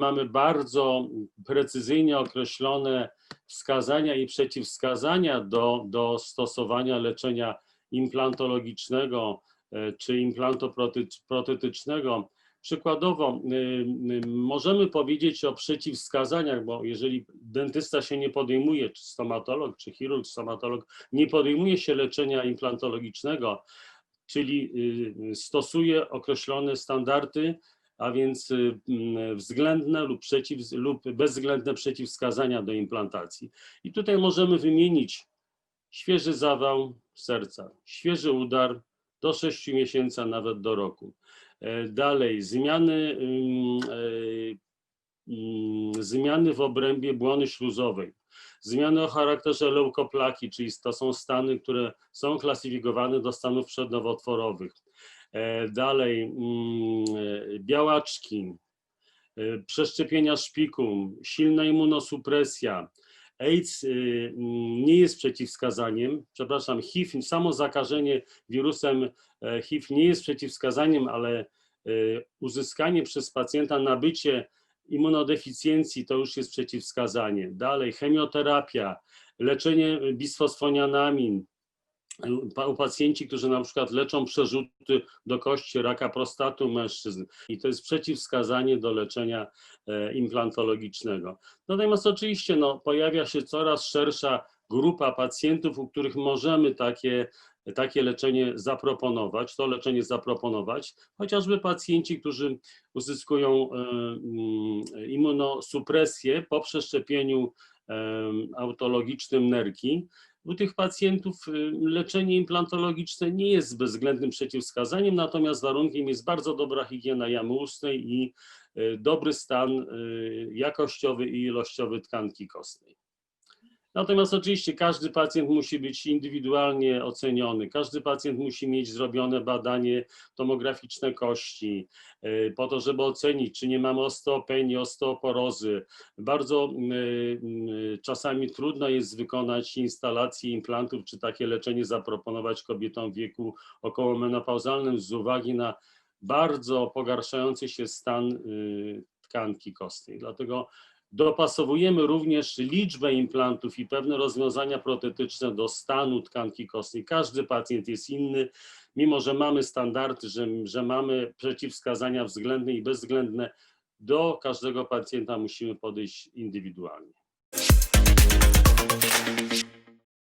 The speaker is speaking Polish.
mamy bardzo precyzyjnie określone wskazania i przeciwwskazania do, do stosowania leczenia implantologicznego e, czy implantoprotetycznego. Przykładowo, y, y, możemy powiedzieć o przeciwwskazaniach, bo jeżeli dentysta się nie podejmuje, czy stomatolog, czy chirurg, stomatolog, nie podejmuje się leczenia implantologicznego, czyli y, stosuje określone standardy, a więc y, mm, względne lub, przeciw, lub bezwzględne przeciwwskazania do implantacji. I tutaj możemy wymienić świeży zawał serca, świeży udar do 6 miesięcy, a nawet do roku. E, Dalej, zmiany, e, zmiany w obrębie błony śluzowej, zmiany o charakterze leukoplaki, czyli to są stany, które są klasyfikowane do stanów przednowotworowych. E, Dalej, białaczki, e, przeszczepienia szpiku, silna immunosupresja. AIDS y, mm, nie jest przeciwwskazaniem, przepraszam, HIV, samo zakażenie wirusem e, HIV nie jest przeciwwskazaniem, ale e, uzyskanie przez pacjenta nabycie immunodeficjencji to już jest przeciwwskazanie. Dalej, chemioterapia, leczenie bisfosfonianami, pa- u pacjenci, którzy na przykład leczą przerzuty do kości raka prostatu mężczyzn i to jest przeciwwskazanie do leczenia e, implantologicznego. Natomiast oczywiście no, pojawia się coraz szersza grupa pacjentów, u których możemy takie, takie leczenie zaproponować, to leczenie zaproponować, chociażby pacjenci, którzy uzyskują e, mm, immunosupresję po przeszczepieniu em, autologicznym nerki, u tych pacjentów y, leczenie implantologiczne nie jest bezwzględnym przeciwwskazaniem, natomiast warunkiem jest bardzo dobra higiena jamy ustnej i y, dobry stan y, jakościowy i ilościowy tkanki kostnej. Natomiast oczywiście każdy pacjent musi być indywidualnie oceniony, każdy pacjent musi mieć zrobione badanie tomograficzne kości, y, po to, żeby ocenić, czy nie mamy osteopenii, osteoporozy. Bardzo y, y, czasami trudno jest wykonać instalację implantów, czy takie leczenie zaproponować kobietom w wieku okołomenopauzalnym z uwagi na bardzo pogarszający się stan tkanki kostnej. Dlatego Dopasowujemy również liczbę implantów i pewne rozwiązania protetyczne do stanu tkanki kostnej. Każdy pacjent jest inny, mimo że mamy standardy, że, że mamy przeciwwskazania względne i bezwzględne, do każdego pacjenta musimy podejść indywidualnie.